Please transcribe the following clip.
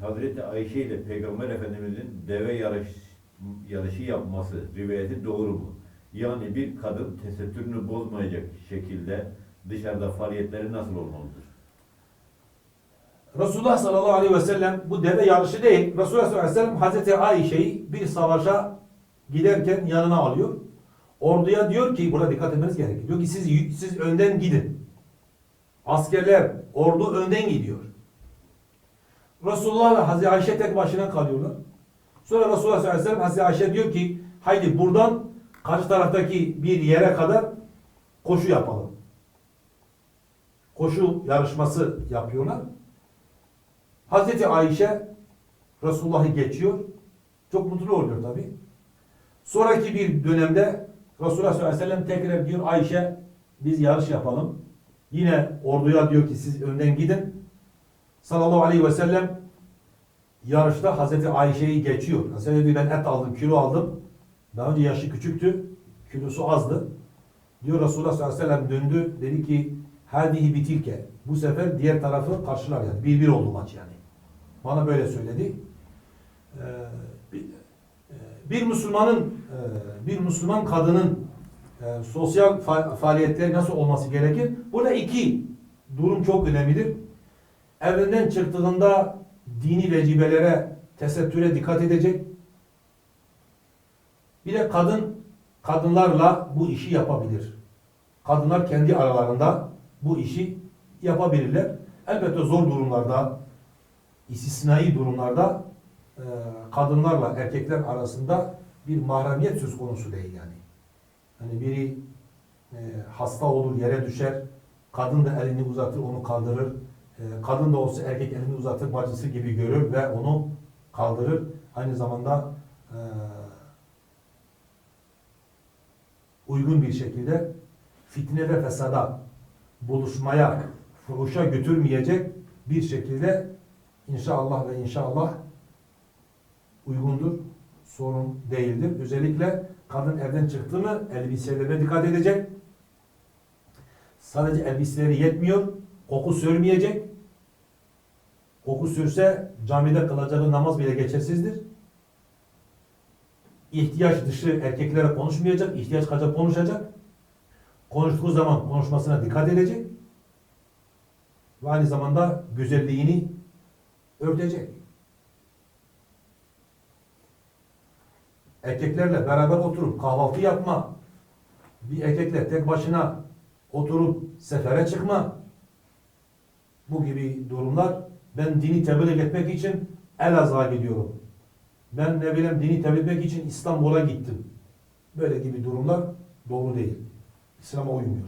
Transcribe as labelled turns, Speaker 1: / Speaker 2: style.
Speaker 1: Hazreti Ayşe ile Peygamber Efendimizin deve yarış, yarışı yapması rivayeti doğru mu? Yani bir kadın tesettürünü bozmayacak şekilde dışarıda faaliyetleri nasıl olmalıdır?
Speaker 2: Resulullah sallallahu aleyhi ve sellem bu deve yarışı değil. Resulullah sallallahu aleyhi ve sellem Hazreti Ayşe'yi bir savaşa giderken yanına alıyor. Orduya diyor ki, burada dikkat etmeniz gerekiyor. Diyor ki siz, siz önden gidin. Askerler, ordu önden gidiyor. Resulullah ve Hazreti Ayşe tek başına kalıyorlar. Sonra Resulullah sallallahu aleyhi ve sellem Hazreti Ayşe diyor ki haydi buradan karşı taraftaki bir yere kadar koşu yapalım. Koşu yarışması yapıyorlar. Hazreti Ayşe Resulullah'ı geçiyor. Çok mutlu oluyor tabi. Sonraki bir dönemde Resulullah sallallahu aleyhi ve sellem tekrar diyor Ayşe biz yarış yapalım. Yine orduya diyor ki siz önden gidin. Sallallahu aleyhi ve sellem yarışta Hazreti Ayşe'yi geçiyor. Hazreti diyor ben et aldım, kilo aldım. Daha önce yaşı küçüktü. Kilosu azdı. Diyor Resulullah sallallahu aleyhi ve sellem döndü. Dedi ki hadihi bitilke. Bu sefer diğer tarafı karşılar yani. Bir bir oldu maç yani. Bana böyle söyledi. Ee, bir, e, bir Müslümanın e, bir Müslüman kadının e, sosyal fa- faaliyetleri nasıl olması gerekir? Burada iki durum çok önemlidir. Evinden çıktığında dini vecibelere, tesettüre dikkat edecek. Bir de kadın kadınlarla bu işi yapabilir. Kadınlar kendi aralarında bu işi yapabilirler. Elbette zor durumlarda, istisnai durumlarda e, kadınlarla erkekler arasında bir mahremiyet söz konusu değil yani. Hani biri e, hasta olur, yere düşer, kadın da elini uzatır, onu kaldırır. E, kadın da olsa erkek elini uzatır, bacısı gibi görür ve onu kaldırır. Aynı zamanda e, uygun bir şekilde fitne ve fesada buluşmaya, fuhuşa götürmeyecek bir şekilde inşallah ve inşallah uygundur, sorun değildir. Özellikle kadın evden çıktı mı elbiselerine dikkat edecek. Sadece elbiseleri yetmiyor, koku sürmeyecek. Koku sürse camide kılacağı namaz bile geçersizdir. İhtiyaç dışı erkeklere konuşmayacak, ihtiyaç kadar konuşacak. Konuştuğu zaman konuşmasına dikkat edecek. Ve aynı zamanda güzelliğini örtecek. Erkeklerle beraber oturup kahvaltı yapma, bir erkekle tek başına oturup sefere çıkma, bu gibi durumlar ben dini tebliğ etmek için Elazığ'a gidiyorum. Ben ne bileyim dini tebliğ etmek için İstanbul'a gittim. Böyle gibi durumlar doğru değil. İslam'a uymuyor.